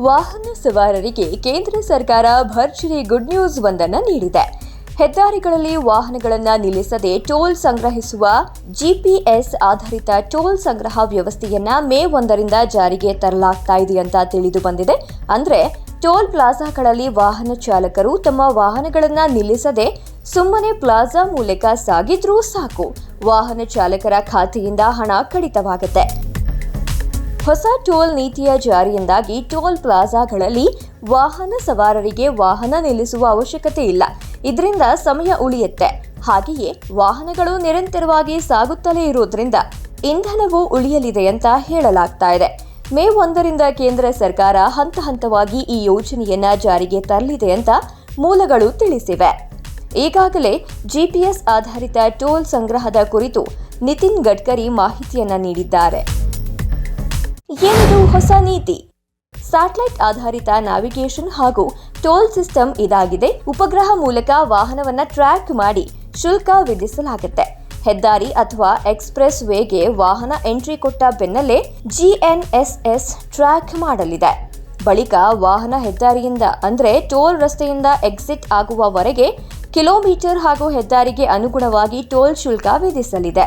ವಾಹನ ಸವಾರರಿಗೆ ಕೇಂದ್ರ ಸರ್ಕಾರ ಭರ್ಜರಿ ಗುಡ್ ನ್ಯೂಸ್ ಒಂದನ್ನು ನೀಡಿದೆ. ಹೆದ್ದಾರಿಗಳಲ್ಲಿ ವಾಹನಗಳನ್ನು ನಿಲ್ಲಿಸದೆ ಟೋಲ್ ಸಂಗ್ರಹಿಸುವ ಜಿಪಿಎಸ್ ಆಧಾರಿತ ಟೋಲ್ ಸಂಗ್ರಹ ವ್ಯವಸ್ಥೆಯನ್ನ ಮೇ ಒಂದರಿಂದ ಜಾರಿಗೆ ತರಲಾಗ್ತಾ ಇದೆ ಅಂತ ತಿಳಿದು ಬಂದಿದೆ. ಅಂದ್ರೆ ಟೋಲ್ ಪ್ಲಾಜಾಗಳಲ್ಲಿ ವಾಹನ ಚಾಲಕರು ತಮ್ಮ ವಾಹನಗಳನ್ನು ನಿಲ್ಲಿಸದೆ ಸುಮ್ಮನೆ ಪ್ಲಾಜಾ ಮೂಲಕ ಸಾಗಿದ್ರೂ ಸಾಕು. ವಾಹನ ಚಾಲಕರ ಖಾತೆಯಿಂದ ಹಣ ಕಡಿತವಾಗುತ್ತೆ. ಹೊಸ ಟೋಲ್ ನೀತಿಯ ಜಾರಿಯಿಂದಾಗಿ ಟೋಲ್ ಪ್ಲಾಜಾಗಳಲ್ಲಿ ವಾಹನ ಸವಾರರಿಗೆ ವಾಹನ ನಿಲ್ಲಿಸುವ ಅವಶ್ಯಕತೆ ಇಲ್ಲ. ಇದರಿಂದ ಸಮಯ ಉಳಿಯುತ್ತೆ. ಹಾಗೆಯೇ ವಾಹನಗಳು ನಿರಂತರವಾಗಿ ಸಾಗುತ್ತಲೇ ಇರುವುದರಿಂದ ಇಂಧನವೂ ಉಳಿಯಲಿದೆ ಅಂತ ಹೇಳಲಾಗ್ತಾ ಇದೆ. ಮೇ ಒಂದರಿಂದ ಕೇಂದ್ರ ಸರ್ಕಾರ ಹಂತ ಹಂತವಾಗಿ ಈ ಯೋಜನೆಯನ್ನ ಜಾರಿಗೆ ತರಲಿದೆ ಅಂತ ಮೂಲಗಳು ತಿಳಿಸಿವೆ. ಈಗಾಗಲೇ ಜಿಪಿಎಸ್ ಆಧಾರಿತ ಟೋಲ್ ಸಂಗ್ರಹದ ಕುರಿತು ನಿತಿನ್ ಗಡ್ಕರಿ ಮಾಹಿತಿಯನ್ನ ನೀಡಿದ್ದಾರೆ. ಏನಿದು ಹೊಸ ನೀತಿ? ಸ್ಯಾಟಲೈಟ್ ಆಧಾರಿತ ನ್ಯಾವಿಗೇಷನ್ ಹಾಗೂ ಟೋಲ್ ಸಿಸ್ಟಮ್ ಇದಾಗಿದೆ. ಉಪಗ್ರಹ ಮೂಲಕ ವಾಹನವನ್ನ ಟ್ರ್ಯಾಕ್ ಮಾಡಿ ಶುಲ್ಕ ವಿಧಿಸಲಾಗುತ್ತೆ. ಹೆದ್ದಾರಿ ಅಥವಾ ಎಕ್ಸ್ಪ್ರೆಸ್ ವೇಗೆ ವಾಹನ ಎಂಟ್ರಿ ಕೊಟ್ಟ ಬೆನ್ನಲ್ಲೇ ಜಿಎನ್ಎಸ್ಎಸ್ ಟ್ರ್ಯಾಕ್ ಮಾಡಲಿದೆ. ಬಳಿಕ ವಾಹನ ಹೆದ್ದಾರಿಯಿಂದ, ಅಂದರೆ ಟೋಲ್ ರಸ್ತೆಯಿಂದ ಎಕ್ಸಿಟ್ ಆಗುವವರೆಗೆ ಕಿಲೋಮೀಟರ್ ಹಾಗೂ ಹೆದ್ದಾರಿಗೆ ಅನುಗುಣವಾಗಿ ಟೋಲ್ ಶುಲ್ಕ ವಿಧಿಸಲಿದೆ.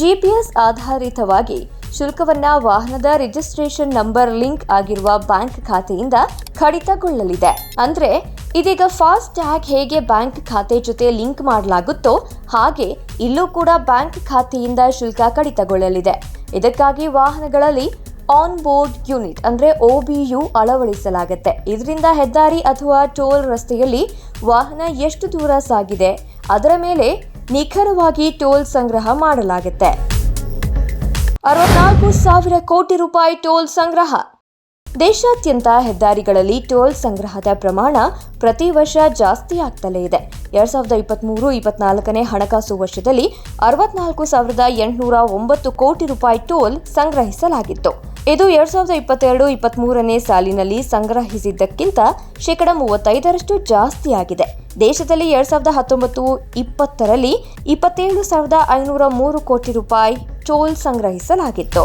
ಜಿಪಿಎಸ್ ಆಧಾರಿತವಾಗಿ ಶುಲ್ಕವನ್ನ ವಾಹನದ ರಿಜಿಸ್ಟ್ರೇಷನ್ ನಂಬರ್, ಲಿಂಕ್ ಆಗಿರುವ ಬ್ಯಾಂಕ್ ಖಾತೆಯಿಂದ ಕಡಿತಗೊಳ್ಳಲಿದೆ. ಅಂದ್ರೆ, ಇದೀಗ ಫಾಸ್ಟ್ ಟ್ಯಾಗ್ ಹೇಗೆ ಬ್ಯಾಂಕ್ ಖಾತೆ ಜೊತೆ ಲಿಂಕ್ ಮಾಡಲಾಗುತ್ತೋ ಹಾಗೆ ಇಲ್ಲೂ ಕೂಡ ಬ್ಯಾಂಕ್ ಖಾತೆಯಿಂದ ಶುಲ್ಕ ಕಡಿತಗೊಳ್ಳಲಿದೆ. ಇದಕ್ಕಾಗಿ ವಾಹನಗಳಲ್ಲಿ ಆನ್ ಬೋರ್ಡ್ ಯೂನಿಟ್ ಅಂದ್ರೆ ಒಬಿಯು ಅಳವಡಿಸಲಾಗುತ್ತೆ. ಇದರಿಂದ ಹೆದ್ದಾರಿ ಅಥವಾ ಟೋಲ್ ರಸ್ತೆಯಲ್ಲಿ ವಾಹನ ಎಷ್ಟು ದೂರ ಸಾಗಿದೆ, ಅದರ ಮೇಲೆ ನಿಖರವಾಗಿ ಟೋಲ್ ಸಂಗ್ರಹ ಮಾಡಲಾಗುತ್ತೆ. ಅರವತ್ನಾಲ್ಕು ಸಾವಿರ ಕೋಟಿ ರೂಪಾಯಿ ಟೋಲ್ ಸಂಗ್ರಹ. ದೇಶಾದ್ಯಂತ ಹೆದ್ದಾರಿಗಳಲ್ಲಿ ಟೋಲ್ ಸಂಗ್ರಹದ ಪ್ರಮಾಣ ಪ್ರತಿ ವರ್ಷ ಜಾಸ್ತಿ ಆಗ್ತಲೇ ಇದೆ. ಎರಡ್ ಸಾವಿರದ ಇಪ್ಪತ್ಮೂರು ಇಪ್ಪತ್ನಾಲ್ಕನೇ ಹಣಕಾಸು ವರ್ಷದಲ್ಲಿ ಅರವತ್ನಾಲ್ಕು ಸಾವಿರದ ಎಂಟುನೂರ ಒಂಬತ್ತು ಕೋಟಿ ರೂಪಾಯಿ ಟೋಲ್ ಸಂಗ್ರಹಿಸಲಾಗಿತ್ತು. ಇದು ಎರಡ್ ಸಾವಿರದ ಇಪ್ಪತ್ತೆರಡು ಇಪ್ಪತ್ಮೂರನೇ ಸಾಲಿನಲ್ಲಿ ಸಂಗ್ರಹಿಸಿದ್ದಕ್ಕಿಂತ ಶೇಕಡ ಮೂವತ್ತೈದರಷ್ಟು ಜಾಸ್ತಿಯಾಗಿದೆ ದೇಶದಲ್ಲಿ ಎರಡ್ ಸಾವಿರದ ಹತ್ತೊಂಬತ್ತು ಇಪ್ಪತ್ತರಲ್ಲಿ ಇಪ್ಪತ್ತೇಳು ಸಾವಿರದ ಐನೂರ ಮೂರು ಕೋಟಿ ರೂಪಾಯಿ ಟೋಲ್ ಸಂಗ್ರಹಿಸಲಾಗಿತ್ತು.